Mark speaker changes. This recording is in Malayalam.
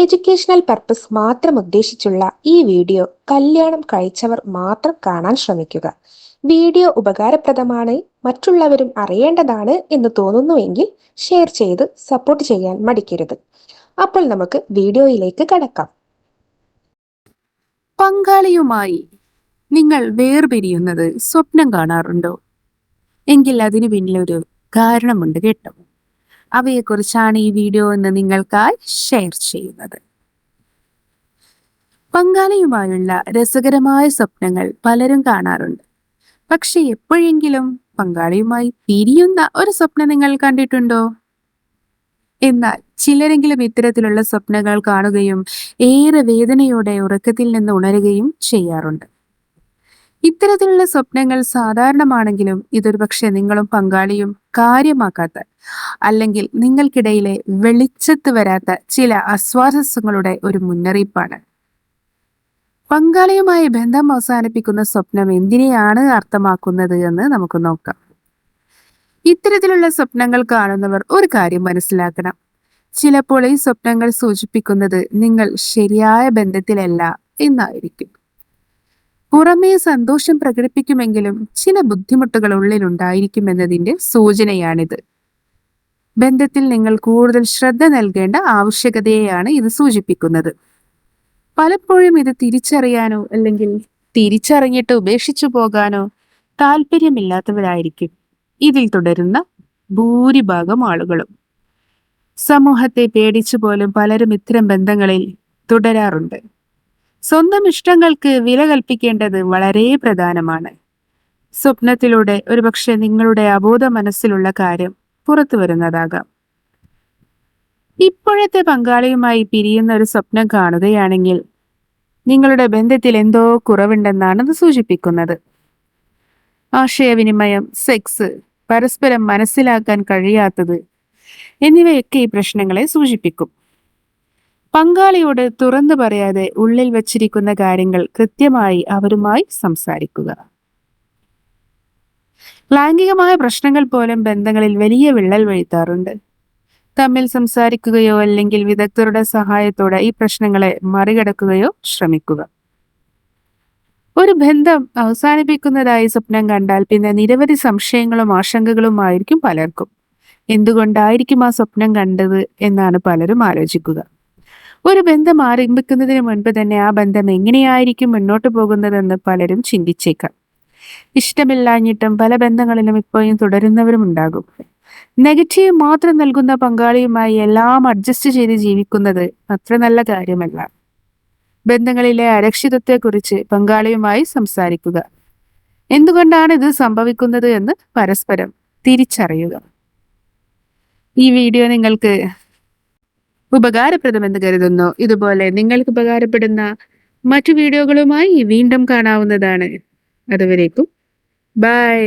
Speaker 1: എഡ്യൂക്കേഷണൽ പർപ്പസ് മാത്രം ഉദ്ദേശിച്ചുള്ള ഈ വീഡിയോ കല്യാണം കഴിച്ചവർ മാത്രം കാണാൻ ശ്രമിക്കുക. വീഡിയോ ഉപകാരപ്രദമാണ് മറ്റുള്ളവരും അറിയേണ്ടതാണ് എന്ന് തോന്നുന്നുവെങ്കിൽ ഷെയർ ചെയ്ത് സപ്പോർട്ട് ചെയ്യാൻ മടിക്കരുത്. അപ്പോൾ നമുക്ക് വീഡിയോയിലേക്ക് കടക്കാം.
Speaker 2: പങ്കാളിയുമായി നിങ്ങൾ വേർപിരിയുന്നത് സ്വപ്നം കാണാറുണ്ടോ? എങ്കിൽ അതിനു പിന്നിലൊരു കാരണമുണ്ട് കേട്ടോ. അവയെക്കുറിച്ചാണ് ഈ വീഡിയോ എന്ന് നിങ്ങൾക്കായി ഷെയർ ചെയ്യുന്നത്. പങ്കാളിയുമായുള്ള രസകരമായ സ്വപ്നങ്ങൾ പലരും കാണാറുണ്ട്. പക്ഷെ എപ്പോഴെങ്കിലും പങ്കാളിയുമായി പിരിയുന്ന ഒരു സ്വപ്നം നിങ്ങൾ കണ്ടിട്ടുണ്ടോ? എന്നാൽ ചിലരെങ്കിലും ഇത്തരത്തിലുള്ള സ്വപ്നങ്ങൾ കാണുകയും ഏറെ വേദനയോടെ ഉറക്കത്തിൽ നിന്ന് ഉണരുകയും ചെയ്യാറുണ്ട്. ഇത്തരത്തിലുള്ള സ്വപ്നങ്ങൾ സാധാരണമാണെങ്കിലും ഇതൊരു പക്ഷെ നിങ്ങളും പങ്കാളിയും കാര്യമാക്കാത്ത അല്ലെങ്കിൽ നിങ്ങൾക്കിടയിലെ വെളിച്ചത്ത് വരാത്ത ചില അസ്വാരസ്യങ്ങളുടെ ഒരു മുന്നറിയിപ്പാണ്. പങ്കാളിയുമായി ബന്ധം അവസാനിപ്പിക്കുന്ന സ്വപ്നം എന്തിനെയാണ് അർത്ഥമാക്കുന്നത് എന്ന് നമുക്ക് നോക്കാം. ഇത്തരത്തിലുള്ള സ്വപ്നങ്ങൾ കാണുന്നവർ ഒരു കാര്യം മനസ്സിലാക്കണം. ചിലപ്പോൾ ഈ സ്വപ്നങ്ങൾ സൂചിപ്പിക്കുന്നത് നിങ്ങൾ ശരിയായ ബന്ധത്തിലല്ല എന്നായിരിക്കും. പുറമേ സന്തോഷം പ്രകടിപ്പിക്കുമെങ്കിലും ചില ബുദ്ധിമുട്ടുകൾ ഉള്ളിലുണ്ടായിരിക്കുമെന്നതിന്റെ സൂചനയാണിത്. ബന്ധത്തിൽ നിങ്ങൾ കൂടുതൽ ശ്രദ്ധ നൽകേണ്ട ആവശ്യകതയെയാണ് ഇത് സൂചിപ്പിക്കുന്നത്. പലപ്പോഴും ഇത് തിരിച്ചറിയാനോ അല്ലെങ്കിൽ തിരിച്ചറിഞ്ഞിട്ട് ഉപേക്ഷിച്ചു പോകാനോ താല്പര്യമില്ലാത്തവരായിരിക്കും. ഇതിൽ തുടരുന്ന ഭൂരിഭാഗം ആളുകളും. സമൂഹത്തെ പേടിച്ചു പോലും പലരും ഇത്തരം ബന്ധങ്ങളിൽ തുടരാറുണ്ട്. സ്വന്തം ഇഷ്ടങ്ങൾക്ക് വില കൽപ്പിക്കേണ്ടത് വളരെ പ്രധാനമാണ്. സ്വപ്നത്തിലൂടെ ഒരുപക്ഷെ നിങ്ങളുടെ അബോധ മനസ്സിലുള്ള കാര്യം പുറത്തു വരുന്നതാകാം. ഇപ്പോഴത്തെ പങ്കാളിയുമായി പിരിയുന്ന ഒരു സ്വപ്നം കാണുകയാണെങ്കിൽ നിങ്ങളുടെ ബന്ധത്തിൽ എന്തോ കുറവുണ്ടെന്നാണ് അത് സൂചിപ്പിക്കുന്നത്. ആശയവിനിമയം സെക്സ് പരസ്പരം മനസ്സിലാക്കാൻ കഴിയാത്തത് എന്നിവയൊക്കെ ഈ പ്രശ്നങ്ങളെ സൂചിപ്പിക്കും. പങ്കാളിയോട് തുറന്നു പറയാതെ ഉള്ളിൽ വച്ചിരിക്കുന്ന കാര്യങ്ങൾ കൃത്യമായി അവരുമായി സംസാരിക്കുക. ലൈംഗികമായ പ്രശ്നങ്ങൾ പോലും ബന്ധങ്ങളിൽ വലിയ വിള്ളൽ വീഴ്ത്താറുണ്ട്. തമ്മിൽ സംസാരിക്കുകയോ അല്ലെങ്കിൽ വിദഗ്ധരുടെ സഹായത്തോടെ ഈ പ്രശ്നങ്ങളെ മറികടക്കുകയോ ശ്രമിക്കുക. ഒരു ബന്ധം അവസാനിപ്പിക്കുന്നതായി സ്വപ്നം കണ്ടാൽ പിന്നെ നിരവധി സംശയങ്ങളും ആശങ്കകളും ആയിരിക്കും പലർക്കും. എന്തുകൊണ്ടായിരിക്കും ആ സ്വപ്നം കണ്ടത് എന്നാണ് പലരും ആലോചിക്കുക. ഒരു ബന്ധം ആരംഭിക്കുന്നതിന് മുൻപ് തന്നെ ആ ബന്ധം എങ്ങനെയായിരിക്കും മുന്നോട്ട് പോകുന്നതെന്ന് പലരും ചിന്തിച്ചേക്കാം. ഇഷ്ടമില്ലാഞ്ഞിട്ടും പല ബന്ധങ്ങളിലും ഇപ്പോഴും തുടരുന്നവരും ഉണ്ടാകും. നെഗറ്റീവ് മാത്രം നൽകുന്ന പങ്കാളിയുമായി എല്ലാം അഡ്ജസ്റ്റ് ചെയ്ത് ജീവിക്കുന്നത് അത്ര നല്ല കാര്യമല്ല. ബന്ധങ്ങളിലെ അരക്ഷിതത്വത്തെക്കുറിച്ച് പങ്കാളിയുമായി സംസാരിക്കുക. എന്തുകൊണ്ടാണ് ഇത് സംഭവിക്കുന്നത് എന്ന് പരസ്പരം തിരിച്ചറിയുക. ഈ വീഡിയോ നിങ്ങൾക്ക് ഉപകാരപ്രദമെന്ന് കരുതുന്നു. ഇതുപോലെ നിങ്ങൾക്ക് ഉപകാരപ്പെടുന്ന മറ്റു വീഡിയോകളുമായി വീണ്ടും കാണാവുന്നതാണ്. അതുവരേക്കും. ബൈ